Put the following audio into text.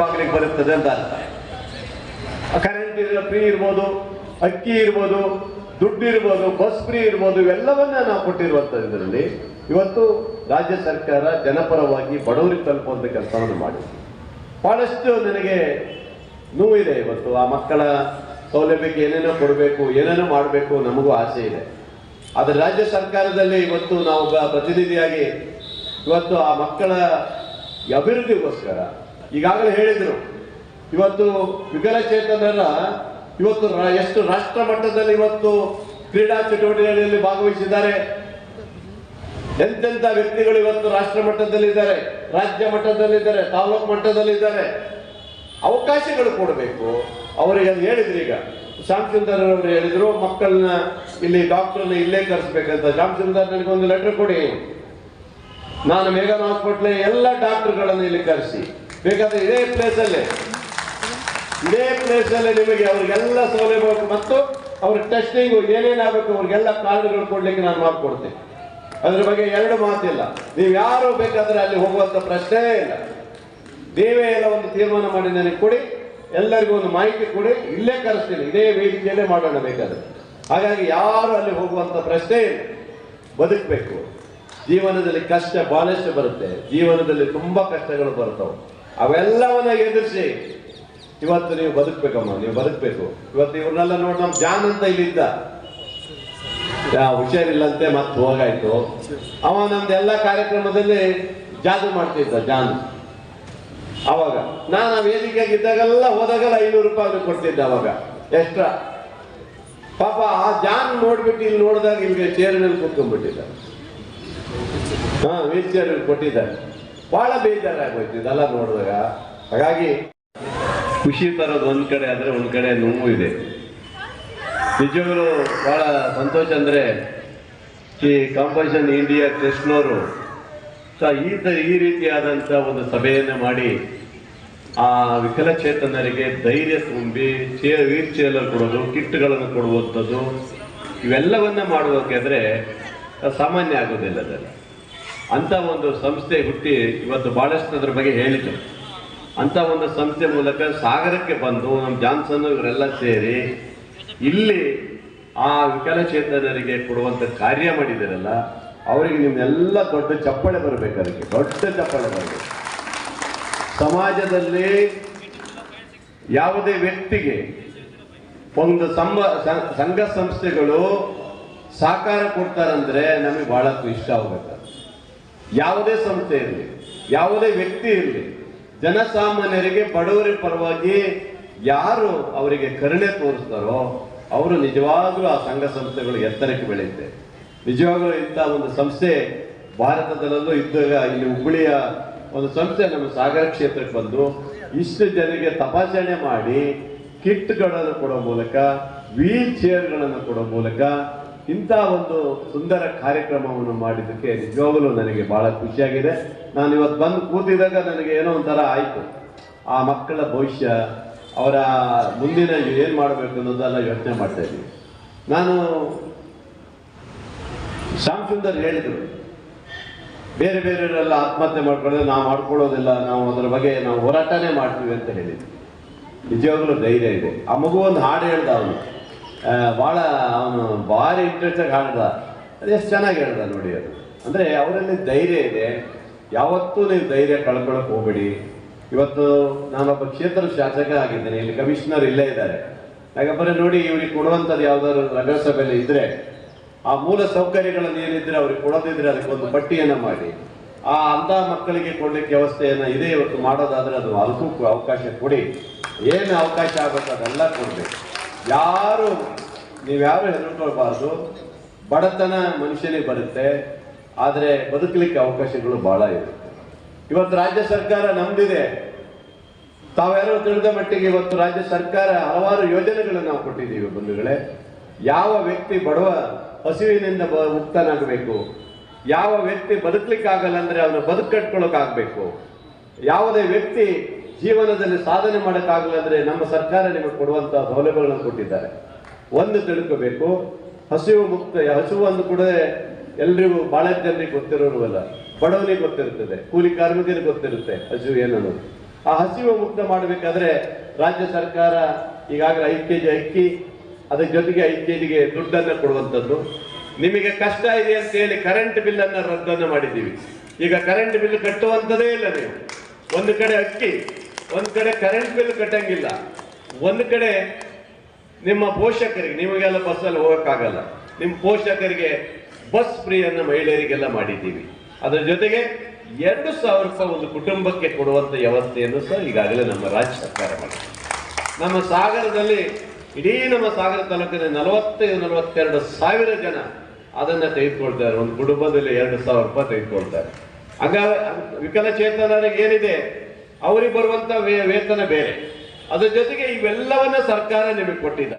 ಬಾಗಿಲಿಗೆ ಬರುತ್ತದೆ ಅಂತ. ಕರೆಂಟ್ ಫ್ರೀ ಇರ್ಬೋದು, ಅಕ್ಕಿ ಇರ್ಬೋದು, ದುಡ್ಡು ಇರ್ಬೋದು ಬಸ್ ಫ್ರೀ ಇರ್ಬೋದು, ಇವೆಲ್ಲವನ್ನ ನಾವು ಕೊಟ್ಟಿರುವಂತ ಇದರಲ್ಲಿ ಇವತ್ತು ರಾಜ್ಯ ಸರ್ಕಾರ ಜನಪರವಾಗಿ ಬಡವರಿಗೆ ತಲುಪುವಂತ ಕೆಲಸವನ್ನು ಮಾಡಿದೆ. ಬಹಳಷ್ಟು ನನಗೆ ನೋವಿದೆ ಇವತ್ತು. ಆ ಮಕ್ಕಳ ಸೌಲಭ್ಯಕ್ಕೆ ಏನೇನೋ ಕೊಡಬೇಕು, ಏನೇನೋ ಮಾಡಬೇಕು ನಮಗೂ ಆಸೆ ಇದೆ. ಆದರೆ ರಾಜ್ಯ ಸರ್ಕಾರದಲ್ಲಿ ಇವತ್ತು ನಾವು ಪ್ರತಿನಿಧಿಯಾಗಿ ಇವತ್ತು ಆ ಮಕ್ಕಳ ಅಭಿವೃದ್ಧಿಗೋಸ್ಕರ ಈಗಾಗಲೇ ಹೇಳಿದರು. ಇವತ್ತು ವಿಕಲಚೇತನರ ಇವತ್ತು ಎಷ್ಟು ರಾಷ್ಟ್ರ ಮಟ್ಟದಲ್ಲಿ ಇವತ್ತು ಕ್ರೀಡಾ ಚಟುವಟಿಕೆಗಳಲ್ಲಿ ಭಾಗವಹಿಸಿದ್ದಾರೆ. ಎಂತೆಂಥ ವ್ಯಕ್ತಿಗಳು ಇವತ್ತು ರಾಷ್ಟ್ರ ಮಟ್ಟದಲ್ಲಿದ್ದಾರೆ ರಾಜ್ಯ ಮಟ್ಟದಲ್ಲಿದ್ದಾರೆ, ತಾಲೂಕು ಮಟ್ಟದಲ್ಲಿದ್ದಾರೆ. ಅವಕಾಶಗಳು ಕೊಡಬೇಕು. ಅವರಿಗೆ ಹೇಳಿದ್ರು ಈಗ. ಶ್ಯಾಮ್ ಅವರು ಹೇಳಿದ್ರು, ಮಕ್ಕಳನ್ನ ಇಲ್ಲಿ ಡಾಕ್ಟರ್ನ ಇಲ್ಲೇ ಕರೆಸ್ಬೇಕಂತ. ಶ್ಯಾಮ್ ಸುಂದರ್ ನನಗೊಂದು ಲೆಟರ್ ಕೊಡಿ. ನಾನು ಮೇಘನ್ ಹಾಸ್ಪಿಟ್ಲ್ ಎಲ್ಲ ಡಾಕ್ಟರ್ಗಳನ್ನು ಇಲ್ಲಿ ಕರೆಸಿ. ಬೇಕಾದ್ರೆ ಇದೇ ಪ್ಲೇಸಲ್ಲೇ ಇದೇ ಪ್ಲೇಸಲ್ಲಿ ನಿಮಗೆ ಅವರಿಗೆಲ್ಲ ಸೌಲಭ್ಯ ಮತ್ತು ಅವ್ರ ಟೆಸ್ಟಿಂಗ್ ಏನೇನಾಗಬೇಕು ಅವ್ರಿಗೆಲ್ಲ ಕಾರ್ಡ್ಗಳು ಕೊಡ್ಲಿಕ್ಕೆ ನಾನು ಮಾಡಿಕೊಡ್ತೇನೆ. ಅದ್ರ ಬಗ್ಗೆ ಎರಡು ಮಾತಿಲ್ಲ. ನೀವು ಯಾರು ಬೇಕಾದ್ರೆ ಅಲ್ಲಿ ಹೋಗುವಂತ ಪ್ರಶ್ನೆ ಇಲ್ಲ. ನೀವೇ ಎಲ್ಲ ಒಂದು ತೀರ್ಮಾನ ಮಾಡಿ ನನಗೆ ಕೊಡಿ. ಎಲ್ಲರಿಗೂ ಒಂದು ಮಾಹಿತಿ ಕೊಡಿ. ಇಲ್ಲೇ ಕರೆಸ್ತೀನಿ. ಇದೇ ವೇದಿಕೆಯಲ್ಲೇ ಮಾಡೋಣ ಬೇಕಾದ್ರೆ. ಹಾಗಾಗಿ ಯಾರು ಅಲ್ಲಿ ಹೋಗುವಂತ ಪ್ರಶ್ನೆ ಇಲ್ಲ. ಬದುಕಬೇಕು. ಜೀವನದಲ್ಲಿ ಕಷ್ಟ ಬಹಳಷ್ಟು ಬರುತ್ತೆ. ಜೀವನದಲ್ಲಿ ತುಂಬಾ ಕಷ್ಟಗಳು ಬರ್ತವೆ. ಅವೆಲ್ಲವನ್ನ ಎದುರಿಸಿ. ಇವತ್ತು ನೀವು ಬದುಕಬೇಕಮ್ಮ, ನೀವು ಬದುಕಬೇಕು. ಇವತ್ತು ಇವ್ರನ್ನೆಲ್ಲ ನೋಡಿ ನಮ್ ಜಾನ್ ಅಂತ ಇಲ್ಲಿದ್ದ. ಹುಷಾರಿಲ್ಲಂತೆ, ಮತ್ತೆ ಹೋಗಾಯ್ತು. ಅವ ನಮ್ದೆಲ್ಲ ಕಾರ್ಯಕ್ರಮದಲ್ಲಿ ಜಾದು ಮಾಡ್ತಿದ್ದ, ಜಾನ್. ಅವಾಗ. ನಾನು ಇದ್ದಾಗೆಲ್ಲ ಹೋದಾಗೆಲ್ಲ ಐನೂರು ರೂಪಾಯಿ ಕೊಡ್ತಿದ್ದ ಅವಾಗ, ಎಕ್ಸ್ಟ್ರಾ. ಪಾಪ ಆ ಜಾನ್ ನೋಡ್ಬಿಟ್ಟು ಇಲ್ಲಿ ನೋಡಿದಾಗ ಇಲ್ಲಿ ಚೇರ್ನಲ್ಲಿ ಕೂತ್ಕೊಂಡ್ಬಿಟ್ಟಿದ್ದ. ಹಾ ವೀಲ್ ಚೇರ್ ಕೊಟ್ಟಿದ್ದಾರೆ ಬಹಳ ಬೇಜಾರಾಗೋಯ್ತು ಇದೆಲ್ಲ ನೋಡಿದಾಗ. ಹಾಗಾಗಿ ಖುಷಿ ತರೋದು ಒಂದ್ ಕಡೆ ಆದ್ರೆ ಒಂದ್ ಕಡೆ ನೋವು ಇದೆ. ನಿಜವಾಗ್ಲೂ ಬಹಳ ಸಂತೋಷ ಅಂದ್ರೆ ಈ ಕಾಂಪೋಸಿಷನ್ ಇಂಡಿಯಾ ಟೆಸ್ಟ್ನವರು ಸ- ಈ ಈ ರೀತಿಯಾದಂತ ಒಂದು ಸಭೆಯನ್ನು ಮಾಡಿ ಆ ವಿಕಲಚೇತನರಿಗೆ ಧೈರ್ಯ ತುಂಬಿ ಚೇರ್ ವೀಲ್ ಚೇರ್ ಕೊಡೋದು, ಕಿಟ್ಗಳನ್ನು ಕೊಡುವಂಥದ್ದು, ಇವೆಲ್ಲವನ್ನ ಮಾಡಬೇಕಾದ್ರೆ ಸಾಮಾನ್ಯ ಆಗೋದಿಲ್ಲ ಅದೆಲ್ಲ. ಅಂತ ಒಂದು ಸಂಸ್ಥೆ ಹುಟ್ಟಿ ಇವತ್ತು ಭಾಳಷ್ಟು ಅದ್ರ ಬಗ್ಗೆ ಹೇಳಿದೆ ಅಂತ ಒಂದು ಸಂಸ್ಥೆ ಮೂಲಕ ಸಾಗರಕ್ಕೆ ಬಂದು ನಮ್ಮ ಜಾನ್ಸನ್ ಇವರೆಲ್ಲ ಸೇರಿ ಇಲ್ಲಿ ಆ ವಿಕಲಚೇತನರಿಗೆ ಕೊಡುವಂತ ಕಾರ್ಯ ಮಾಡಿದಿರಲ್ಲ, ಅವರಿಗೆ ನಿಮ್ಮೆಲ್ಲ ದೊಡ್ಡ ಚಪ್ಪಳೆ ಬರಬೇಕು ಅದಕ್ಕೆ, ದೊಡ್ಡ ಚಪ್ಪಳೆ ಬರಬೇಕು. ಸಮಾಜದಲ್ಲಿ ಯಾವುದೇ ವ್ಯಕ್ತಿಗೆ ಒಂದು ಸಂಬ ಸಂಘ ಸಂಸ್ಥೆಗಳು ಸಾಕಾರ ಕೊಡ್ತಾರಂದ್ರೆ ನಮಗೆ ಬಹಳ ಇಷ್ಟ ಆಗ್ಬೇಕು. ಯಾವುದೇ ಸಂಸ್ಥೆ ಇರಲಿ, ಯಾವುದೇ ವ್ಯಕ್ತಿ ಇರಲಿ, ಜನಸಾಮಾನ್ಯರಿಗೆ ಬಡವರ ಪರವಾಗಿ ಯಾರು ಅವರಿಗೆ ಕರುಣೆ ತೋರಿಸ್ತಾರೋ ಅವರು ನಿಜವಾಗ್ಲೂ ಆ ಸಂಘ ಸಂಸ್ಥೆಗಳು ಎತ್ತರಕ್ಕೆ ಬೆಳೆಯುತ್ತೆ. ನಿಜವಾಗ್ಲೂ ಇಂಥ ಒಂದು ಸಂಸ್ಥೆ ಭಾರತದಲ್ಲೂ ಇದ್ದಾಗ ಇಲ್ಲಿ ಹುಬ್ಬಳ್ಳಿಯ ಒಂದು ಸಂಸ್ಥೆ ನಮ್ಮ ಸಾಗರ ಕ್ಷೇತ್ರಕ್ಕೆ ಬಂದು ಇಷ್ಟು ಜನರಿಗೆ ತಪಾಸಣೆ ಮಾಡಿ ಕಿಟ್ಗಳನ್ನು ಕೊಡೋ ಮೂಲಕ, ವೀಲ್ ಚೇರ್ಗಳನ್ನು ಕೊಡೋ ಮೂಲಕ ಇಂಥ ಒಂದು ಸುಂದರ ಕಾರ್ಯಕ್ರಮವನ್ನು ಮಾಡಿದ್ದಕ್ಕೆ ನಿಜವಾಗಲೂ ನನಗೆ ಬಹಳ ಖುಷಿಯಾಗಿದೆ. ನಾನು ಇವತ್ತು ಬಂದು ಕೂತಿದಾಗ ನನಗೆ ಏನೋ ಒಂಥರ ಆಯಿತು. ಆ ಮಕ್ಕಳ ಭವಿಷ್ಯ, ಅವರ ಮುಂದಿನ ಏನು ಮಾಡಬೇಕು ಅನ್ನೋದೆಲ್ಲ ಯೋಚನೆ ಮಾಡ್ತಾ ಇದ್ದೀನಿ. ನಾನು ಶ್ಯಾಮ್ ಸುಂದರ್ ಹೇಳಿದರು, ಬೇರೆ ಬೇರೆಯವರೆಲ್ಲ ಆತ್ಮಹತ್ಯೆ ಮಾಡ್ಕೊಂಡ್ರೆ ನಾವು ಮಾಡ್ಕೊಳ್ಳೋದಿಲ್ಲ, ನಾವು ಅದರ ಬಗ್ಗೆ ನಾವು ಹೋರಾಟನೇ ಮಾಡ್ತೀವಿ ಅಂತ ಹೇಳಿದ್ವಿ ನಿಜವಾಗ್ಲೂ ಧೈರ್ಯ ಇದೆ. ಆ ಮಗು ಒಂದು ಹಾಡು ಹೇಳ್ದ ಅವನು. ಭಾಳ ಅವನು ಭಾರಿ ಇಂಟ್ರೆಸ್ಟಾಗಿ ಹಾಡ್ದ. ಅದು ಎಷ್ಟು ಚೆನ್ನಾಗಿ ಹೇಳ್ದ ನೋಡಿ ಅದು. ಅಂದರೆ ಅವರಲ್ಲಿ ಧೈರ್ಯ ಇದೆ. ಯಾವತ್ತೂ ನೀವು ಧೈರ್ಯ ಕಳ್ಕೊಳಕ್ ಹೋಗ್ಬೇಡಿ. ಇವತ್ತು ನಾನೊಬ್ಬ ಕ್ಷೇತ್ರ ಶಾಸಕ ಆಗಿದ್ದೇನೆ, ಇಲ್ಲಿ ಕಮಿಷನರ್ ಇಲ್ಲೇ ಇದ್ದಾರೆ. ಯಾಕಂದರೆ ನೋಡಿ ಇವ್ರಿಗೆ ಕೊಡುವಂಥದ್ದು ಯಾವ್ದಾದ್ರು ನಗರಸಭೆಯಲ್ಲಿ ಇದ್ದರೆ ಆ ಮೂಲ ಸೌಕರ್ಯಗಳನ್ನು ಏನಿದ್ರೆ ಅವ್ರಿಗೆ ಕೊಡೋದಿದ್ರೆ ಅದಕ್ಕೊಂದು ಬಟ್ಟಿಯನ್ನು ಮಾಡಿ. ಆ ಅಂಥ ಮಕ್ಕಳಿಗೆ ಕೊಡಲಿಕ್ಕೆ ವ್ಯವಸ್ಥೆಯನ್ನು ಇದೇ, ಇವತ್ತು ಮಾಡೋದಾದರೆ ಅದು ಅದಕ್ಕೂ ಅವಕಾಶ ಕೊಡಿ. ಏನು ಅವಕಾಶ ಆಗುತ್ತೆ ಅದೆಲ್ಲ ಕೊಡ್ಬೇಕು. ಯಾರು ನೀವ್ಯಾರು ಹೆದರ್ಕೊಳ್ಬಾರ್ದು ಬಡತನ ಮನುಷ್ಯನಿಗೆ ಬರುತ್ತೆ, ಆದರೆ ಬದುಕಲಿಕ್ಕೆ ಅವಕಾಶಗಳು ಬಹಳ ಇದೆ ಇವತ್ತು ರಾಜ್ಯ ಸರ್ಕಾರ ನಮ್ದಿದೆ. ತಾವೆಲ್ಲರೂ ತಿಳಿದ ಮಟ್ಟಿಗೆ ಇವತ್ತು ರಾಜ್ಯ ಸರ್ಕಾರ ಹಲವಾರು ಯೋಜನೆಗಳನ್ನು ನಾವು ಕೊಟ್ಟಿದ್ದೀವಿ ಬಂಧುಗಳೇ. ಯಾವ ವ್ಯಕ್ತಿ ಬಡವ ಹಸಿವಿನಿಂದ ಮುಕ್ತನಾಗಬೇಕು? ಯಾವ ವ್ಯಕ್ತಿ ಬದುಕಲಿಕ್ಕಾಗಲ್ಲ ಅಂದರೆ ಅವನು ಬದುಕು ಕಟ್ಕೊಳ್ಳೋಕ್ಕಾಗಬೇಕು ಯಾವುದೇ ವ್ಯಕ್ತಿ ಜೀವನದಲ್ಲಿ ಸಾಧನೆ ಮಾಡೋಕ್ಕಾಗಲ್ಲ ನಮ್ಮ ಸರ್ಕಾರ ನಿಮಗೆ ಕೊಡುವಂತಹ ಸೌಲಭ್ಯಗಳನ್ನು ಕೊಟ್ಟಿದ್ದಾರೆ. ಒಂದು ತಿಳ್ಕೋಬೇಕು, ಹಸಿವು ಮುಕ್ತ, ಹಸಿವು ಅಂದು ಕೂಡ ಎಲ್ರಿಗೂ ಬಹಳ ಜನರಿಗೆ ಗೊತ್ತಿರೋರುವಲ್ಲ, ಬಡವನಿಗೆ ಗೊತ್ತಿರುತ್ತದೆ ಕೂಲಿ ಕಾರ್ಮಿಕರಿಗೆ ಗೊತ್ತಿರುತ್ತೆ ಹಸಿವು ಏನನ್ನು ಆ ಹಸಿವು ಮುಕ್ತ ಮಾಡಬೇಕಾದ್ರೆ ರಾಜ್ಯ ಸರ್ಕಾರ ಈಗಾಗಲೇ ಐದು ಕೆ ಜಿ ಅಕ್ಕಿ, ಅದರ ಜೊತೆಗೆ ಐದು ಕೆ ಜಿಗೆ ದುಡ್ಡನ್ನು ಕೊಡುವಂಥದ್ದು. ನಿಮಗೆ ಕಷ್ಟ ಇದೆ ಅಂತ ಹೇಳಿ ಕರೆಂಟ್ ಬಿಲ್ಲನ್ನು ರದ್ದನ್ನು ಮಾಡಿದ್ದೀವಿ. ಈಗ ಕರೆಂಟ್ ಬಿಲ್ ಕಟ್ಟುವಂಥದ್ದೇ ಇಲ್ಲ ನೀವು. ಒಂದು ಕಡೆ ಅಕ್ಕಿ ಒಂದು ಕಡೆ ಕರೆಂಟ್ ಬಿಲ್ ಕಟ್ಟಂಗಿಲ್ಲ, ಒಂದು ಕಡೆ ನಿಮ್ಮ ಪೋಷಕರಿಗೆ, ನಿಮಗೆಲ್ಲ ಬಸ್ಸಲ್ಲಿ ಹೋಗಕ್ಕಾಗಲ್ಲ. ನಿಮ್ಮ ಪೋಷಕರಿಗೆ ಬಸ್ ಫ್ರೀಯನ್ನು ಮಹಿಳೆಯರಿಗೆಲ್ಲ ಮಾಡಿದ್ದೀವಿ. ಅದರ ಜೊತೆಗೆ ಎರಡು ಸಾವಿರ ರೂಪಾಯಿ ಒಂದು ಕುಟುಂಬಕ್ಕೆ ಕೊಡುವಂತ ವ್ಯವಸ್ಥೆಯನ್ನು ಸಹ ಈಗಾಗಲೇ ನಮ್ಮ ರಾಜ್ಯ ಸರ್ಕಾರ ಮಾಡಿದೆ. ನಮ್ಮ ಸಾಗರದಲ್ಲಿ, ಇಡೀ ನಮ್ಮ ಸಾಗರ ತಾಲೂಕಿನ ನಲವತ್ತೈದು, ನಲವತ್ತೆರಡು ಸಾವಿರ ಜನ ಅದನ್ನ ತೆಗೆದುಕೊಳ್ತಾರೆ. ಒಂದು ಕುಟುಂಬದಲ್ಲಿ ಎರಡು ಸಾವಿರ ರೂಪಾಯಿ ತೆಗೆದುಕೊಳ್ತಾರೆ. ಹಂಗ ವಿಕಲಚೇತನರಿಗೆ ಏನಿದೆ? ಅವರಿಗೆ ಬರುವಂತ ವೇತನ ಬೇರೆ. ಅದರ ಜೊತೆಗೆ ಇವೆಲ್ಲವನ್ನ ಸರ್ಕಾರ ನಿಮಗೆ ಕೊಟ್ಟಿದೆ.